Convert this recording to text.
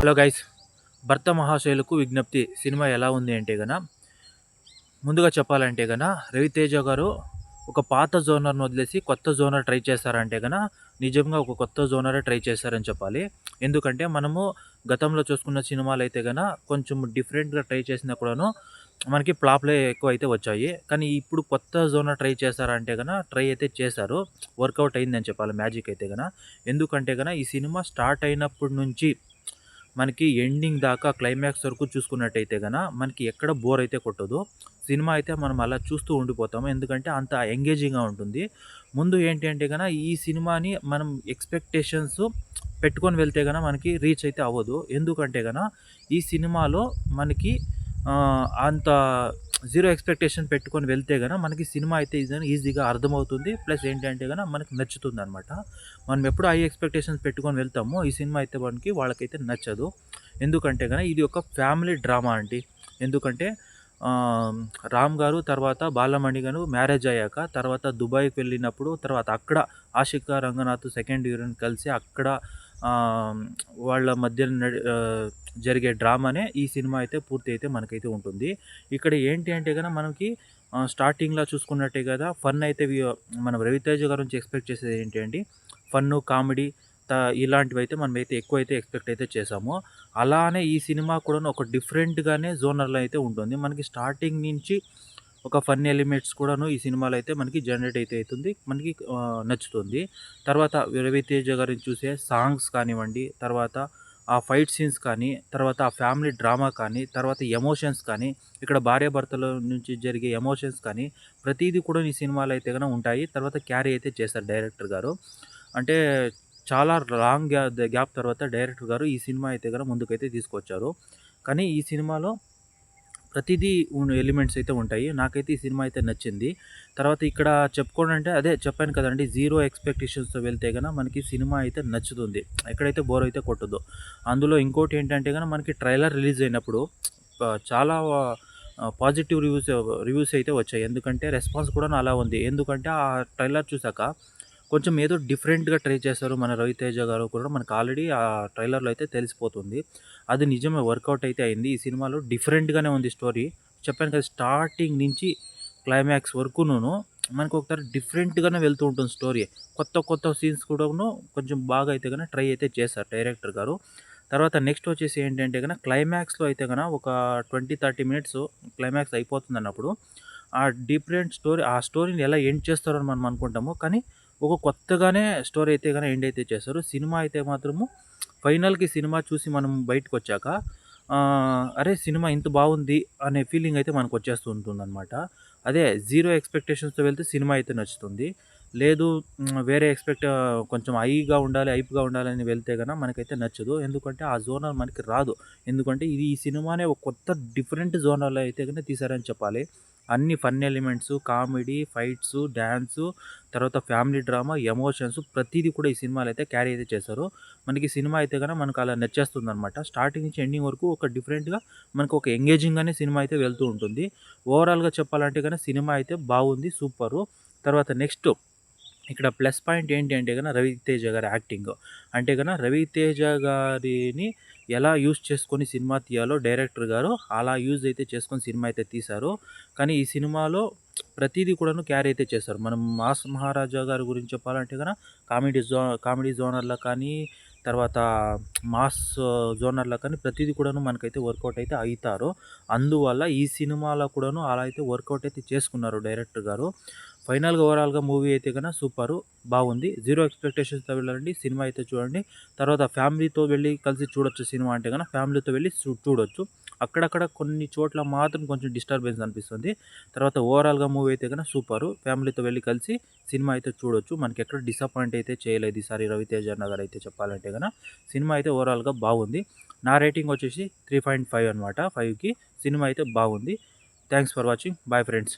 Hello guys భర్త మహాశయులకు విజ్ఞప్తి. Cinema ఎలా ఉంది అంటే గన ముందుగా చెప్పాలంటే గన రవితేజ గారు ఒక పాత జోనర్ను వదిలేసి కొత్త జోనర్ ట్రై చేస్తారంటే గన నిజంగా ఒక కొత్త జోనరే ట్రై చేస్తారని చెప్పాలి. ఎందుకంటే మనము గతంలో చూసుకున్న సినిమాలు అయితే గన కొంచెం డిఫరెంట్గా ట్రై చేసినా కూడాను మనకి ప్లాప్లే ఎక్కువ అయితే వచ్చాయి. కానీ ఇప్పుడు కొత్త జోనర్ ట్రై చేస్తారంటే గన ట్రై అయితే చేశారు. వర్కౌట్ అయిందని చెప్పాలి మ్యాజిక్ అయితే గన. ఎందుకంటే గన ఈ సినిమా స్టార్ట్ అయినప్పటి నుంచి మనకి ఎండింగ్ దాకా క్లైమాక్స్ వరకు చూసుకున్నట్టయితే గన మనకి ఎక్కడ బోర్ అయితే కొట్టదు. సినిమా అయితే మనం అలా చూస్తూ ఉండిపోతాము. ఎందుకంటే అంత ఎంగేజింగ్గా ఉంటుంది. ముందు ఏంటి అంటే గన ఈ సినిమాని మనం ఎక్స్పెక్టేషన్స్ పెట్టుకొని వెళ్తే గన మనకి రీచ్ అయితే అవ్వదు. ఎందుకంటే గన ఈ సినిమాలో మనకి అంత జీరో ఎక్స్పెక్టేషన్ పెట్టుకొని వెళ్తే కనుక మనకి సినిమా అయితే ఈజీ- ఈజీగా అర్థమవుతుంది. ప్లస్ ఏంటంటే కనుక మనకి నచ్చుతుంది అనమాట మనం ఎప్పుడు హై ఎక్స్పెక్టేషన్స్ పెట్టుకొని వెళ్తామో ఈ సినిమా అయితే మనకి వాళ్ళకైతే నచ్చదు. ఎందుకంటే కనుక ఇది ఒక ఫ్యామిలీ డ్రామా అండి. ఎందుకంటే రామ్ గారు తర్వాత బాలమణి గారు మ్యారేజ్ అయ్యాక తర్వాత దుబాయ్కి వెళ్ళినప్పుడు తర్వాత అక్కడ ఆషికా రంగనాథ్ సెకండ్ హీరోయిన్ కలిసి అక్కడ వాళ్ళ మధ్య నడి- జరిగే డ్రామానే ఈ సినిమా అయితే పూర్తి అయితే మనకైతే ఉంటుంది. ఇక్కడ ఏంటి అంటే కనుక మనకి స్టార్టింగ్లో చూసుకున్నట్టే కదా ఫన్ అయితే మనం రవితేజ గారి నుంచి ఎక్స్పెక్ట్ చేసేది ఏంటి అండి ఫన్ను కామెడీ త ఇలాంటివి అయితే మనం అయితే ఎక్కువ అయితే ఎక్స్పెక్ట్ అయితే చేసాము అలానే ఈ సినిమా కూడా ఒక డిఫరెంట్గానే జోనర్లో అయితే ఉంటుంది. మనకి స్టార్టింగ్ నుంచి ఒక ఫన్ ఎలిమెంట్స్ కూడాను ఈ సినిమాలో అయితే మనకి జనరేట్ అయితే అవుతుంది మనకి నచ్చుతుంది. తర్వాత రవితేజ గారిని చూసే సాంగ్స్ కానివ్వండి తర్వాత ఆ ఫైట్ సీన్స్ కానీ తర్వాత ఆ ఫ్యామిలీ డ్రామా కానీ తర్వాత ఎమోషన్స్ కానీ ఇక్కడ భార్యాభర్తల నుంచి జరిగే ఎమోషన్స్ కానీ ప్రతిదీ కూడా ఈ సినిమాలో అయితే కనుక ఉంటాయి. తర్వాత క్యారీ అయితే చేస్తారు డైరెక్టర్ గారు. అంటే చాలా లాంగ్ గ్యాప్ తర్వాత డైరెక్టర్ గారు ఈ సినిమా అయితే కనుక ముందుకైతే తీసుకొచ్చారు. కానీ ఈ సినిమాలో ప్రతిదీ ఎలిమెంట్స్ అయితే ఉంటాయి. నాకైతే ఈ సినిమా అయితే నచ్చింది. తర్వాత ఇక్కడ చెప్పుకోనంటే అదే చెప్పాను కదండి జీరో ఎక్స్పెక్టేషన్స్తో వెళ్తే కనుక మనకి సినిమా అయితే నచ్చుతుంది. ఎక్కడైతే బోర్ అయితే కొట్టదో. అందులో ఇంకోటి ఏంటంటే కనుక మనకి ట్రైలర్ రిలీజ్ అయినప్పుడు చాలా పాజిటివ్ రివ్యూస్ రివ్యూస్ అయితే వచ్చాయి. ఎందుకంటే రెస్పాన్స్ కూడా అలా ఉంది. ఎందుకంటే ఆ ట్రైలర్ చూసాక కొంచెం ఏదో డిఫరెంట్గా ట్రై చేశారు మన రవితేజ గారు కూడా మనకు ఆల్రెడీ ఆ ట్రైలర్లో అయితే తెలిసిపోతుంది. అది నిజమే వర్కౌట్ అయితే అయింది. ఈ సినిమాలో డిఫరెంట్గానే ఉంది స్టోరీ. చెప్పాను కదా స్టార్టింగ్ నుంచి క్లైమాక్స్ వరకును మనకు ఒకసారి డిఫరెంట్గానే వెళ్తూ ఉంటుంది స్టోరీ. కొత్త కొత్త సీన్స్ కూడాను కొంచెం బాగా అయితే కనుక ట్రై అయితే చేశారు డైరెక్టర్ గారు. తర్వాత నెక్స్ట్ వచ్చేసి ఏంటంటే కనుక క్లైమాక్స్లో అయితే కనుక ఒక ట్వంటీ థర్టీ మినిట్స్ క్లైమాక్స్ అయిపోతుంది అన్నప్పుడు. ఆ డిఫరెంట్ స్టోరీ ఆ స్టోరీని ఎలా ఎండ్ చేస్తారని మనం అనుకుంటాము. కానీ ఒక కొత్తగానే స్టోరీ అయితే కానీ ఎండ్ అయితే చేస్తారు సినిమా అయితే మాత్రము ఫైనల్కి సినిమా చూసి మనం బయటకు వచ్చాక అరే సినిమా ఇంత బాగుంది అనే ఫీలింగ్ అయితే మనకు వచ్చేస్తూ ఉంటుంది అనమాట అదే జీరో ఎక్స్పెక్టేషన్స్తో వెళ్తే సినిమా అయితే నచ్చుతుంది. లేదు వేరే ఎక్స్పెక్ట్ కొంచెం హైగా ఉండాలి హైప్గా ఉండాలని వెళ్తే కనుక మనకైతే నచ్చదు. ఎందుకంటే ఆ జోనర్ మనకి రాదు. ఎందుకంటే ఇది ఈ సినిమానే ఒక కొత్త డిఫరెంట్ జోనర్లో అయితే కనుక తీసారని చెప్పాలి. అన్ని fun elements comedy fights dance తర్వాత ఫ్యామిలీ డ్రామా ఎమోషన్స్ ప్రతిదీ కూడా ఈ సినిమాలో అయితే క్యారీ అయితే చేశారు. మనకి సినిమా అయితే కనుక మనకు అలా నచ్చేస్తుంది అనమాట స్టార్టింగ్ నుంచి ఎండింగ్ వరకు ఒక డిఫరెంట్గా మనకు ఒక ఎంగేజింగ్గానే సినిమా అయితే వెళ్తూ ఉంటుంది. ఓవరాల్గా చెప్పాలంటే కనుక సినిమా అయితే బాగుంది సూపరు. తర్వాత నెక్స్ట్ ఇక్కడ ప్లస్ పాయింట్ ఏంటి అంటే కనుక రవితేజ గారి యాక్టింగ్. అంటే కనుక రవితేజ గారిని ఎలా యూజ్ చేసుకొని సినిమా తీయాలో డైరెక్టర్ గారు అలా యూజ్ అయితే చేసుకొని సినిమా అయితే తీశారు. కానీ ఈ సినిమాలో ప్రతిదీ కూడాను క్యారీ అయితే చేశారు. మనం మాస్ మహారాజా గారి గురించి చెప్పాలంటే కన్నా కామెడీ జో కామెడీ జోనర్లో కానీ తర్వాత మాస్ జోనర్లో కానీ ప్రతిదీ కూడాను మనకైతే వర్కౌట్ అయితే అవుతారు అందువల్ల ఈ సినిమాలో కూడాను అలా అయితే వర్కౌట్ అయితే చేసుకున్నారు డైరెక్టర్ గారు. ఫైనల్గా ఓవరాల్గా మూవీ అయితే కన్నా సూపరు బాగుంది. జీరో ఎక్స్పెక్టేషన్స్తో వెళ్ళండి సినిమా అయితే చూడండి. తర్వాత ఫ్యామిలీతో వెళ్ళి కలిసి చూడొచ్చు సినిమా అంటే కన్నా ఫ్యామిలీతో వెళ్ళి చూడొచ్చు. అక్కడక్కడ కొన్ని చోట్ల మాత్రం కొంచెం డిస్టర్బెన్స్ అనిపిస్తుంది. తర్వాత ఓవరాల్గా మూవీ అయితే కన్నా సూపరు. ఫ్యామిలీతో వెళ్ళి కలిసి సినిమా అయితే చూడొచ్చు. మనకి ఎక్కడ డిసప్పాయింట్ అయితే చేయలేదు ఈసారి రవితేజ నగర్ అయితే చెప్పాలంటే కన్నా. సినిమా అయితే ఓవరాల్గా బాగుంది. నా రేటింగ్ వచ్చేసి త్రీ పాయింట్ ఫైవ్ అనమాట ఫైవ్కి సినిమా అయితే బాగుంది. Thanks for watching. Bye friends.